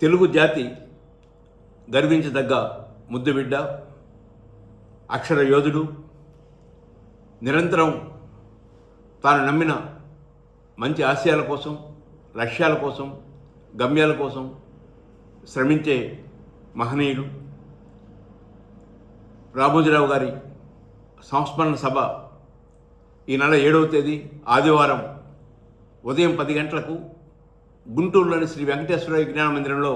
తెలుగు జాతి గర్వించదగ్గ ముద్దుబిడ్డ అక్షర యోధుడు నిరంతరం తాను నమ్మిన మంచి ఆశయాల కోసం లక్ష్యాల కోసం గమ్యాల కోసం శ్రమించే మహనీయుడు. రామోజీరావు గారి సంస్మరణ సభ ఈ నెల ఏడవ తేదీ ఆదివారం ఉదయం పది గంటలకు గుంటూరులోని శ్రీ వెంకటేశ్వర విజ్ఞాన మందిరంలో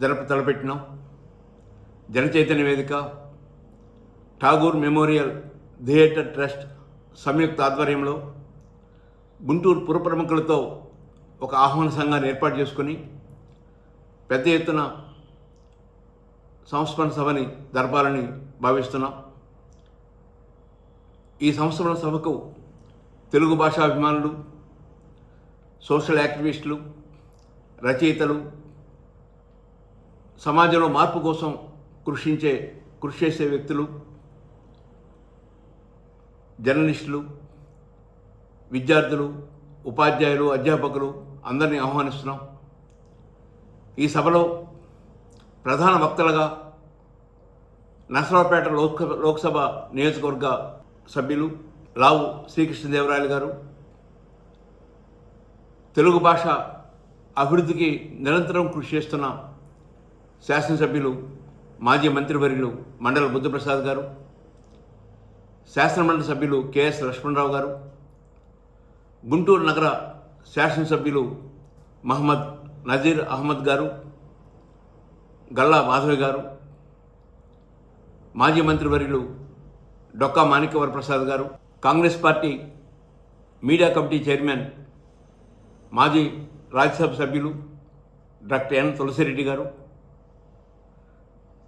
జరప తలపెట్టినాం. Janachaitanya Vedika Tagore memorial theatre trust సంయుక్త ఆధ్వర్యంలో గుంటూరు పుర ప్రముఖులతో ఒక ఆహ్వాన సంఘాన్ని ఏర్పాటు చేసుకుని పెద్ద ఎత్తున సంస్మరణ సభని జరపాలని భావిస్తున్నాం. ఈ సంస్మరణ సభకు తెలుగు భాష అభిమానులు సోషల్ యాక్టివిస్టులు రచయితలు సమాజంలో మార్పు కోసం కృషించే కృషి చేసే వ్యక్తులు జర్నలిస్టులు విద్యార్థులు ఉపాధ్యాయులు అధ్యాపకులు అందరినీ ఆహ్వానిస్తున్నాం. ఈ సభలో ప్రధాన వక్తలుగా నసరావుపేట లోక్ లోక్సభ నియోజకవర్గ సభ్యులు రావు శ్రీకృష్ణదేవరాయలు గారు. తెలుగు భాష అభివృద్ధికి నిరంతరం కృషి చేస్తున్న శాసనసభ్యులు మాజీ మంత్రివర్యులు మండల బుద్ధప్రసాద్ గారు శాసనమండలి సభ్యులు కెఎస్ లక్ష్మణరావు గారు గుంటూరు నగర శాసనసభ్యులు మహమ్మద్ నజీర్ అహ్మద్ గారు గల్లా మాధవి గారు మాజీ మంత్రివర్యులు డొక్కా మాణిక్యవర ప్రసాద్ గారు Congress party media committee chairman మాజీ రాజ్యసభ సభ్యులు డాక్టర్ ఎన్ తులసిరెడ్డి గారు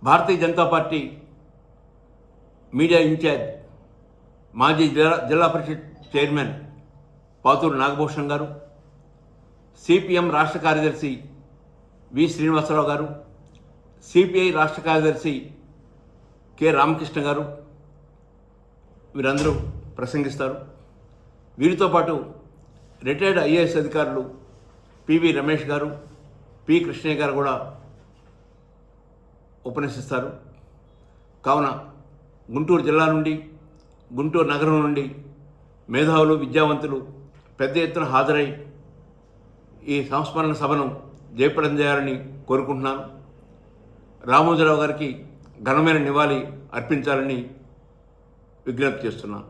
Bharatiya Janata Party media incharge మాజీ జిల్లా జిల్లా పరిషత్ చైర్మన్ పాతూరు నాగభూషణ్ గారు సిపిఎం రాష్ట్ర కార్యదర్శి వి శ్రీనివాసరావు గారు సిపిఐ రాష్ట్ర కార్యదర్శి కె రామకృష్ణ గారు వీరందరూ ప్రసంగిస్తారు. వీరితో పాటు రిటైర్డ్ ఐఏఎస్ అధికారులు పివి రమేష్ గారు పి కృష్ణయ్య గారు కూడా ఉపన్యసిస్తారు. కావున గుంటూరు జిల్లా నుండి గుంటూరు నగరం నుండి మేధావులు విద్యావంతులు పెద్ద ఎత్తున హాజరై ఈ సంస్మరణ సభను జయప్రదం చేయాలని కోరుకుంటున్నాను రామోజీరావు గారికి ఘనమైన నివాళి అర్పించాలని విజ్ఞప్తి చేస్తున్నాను.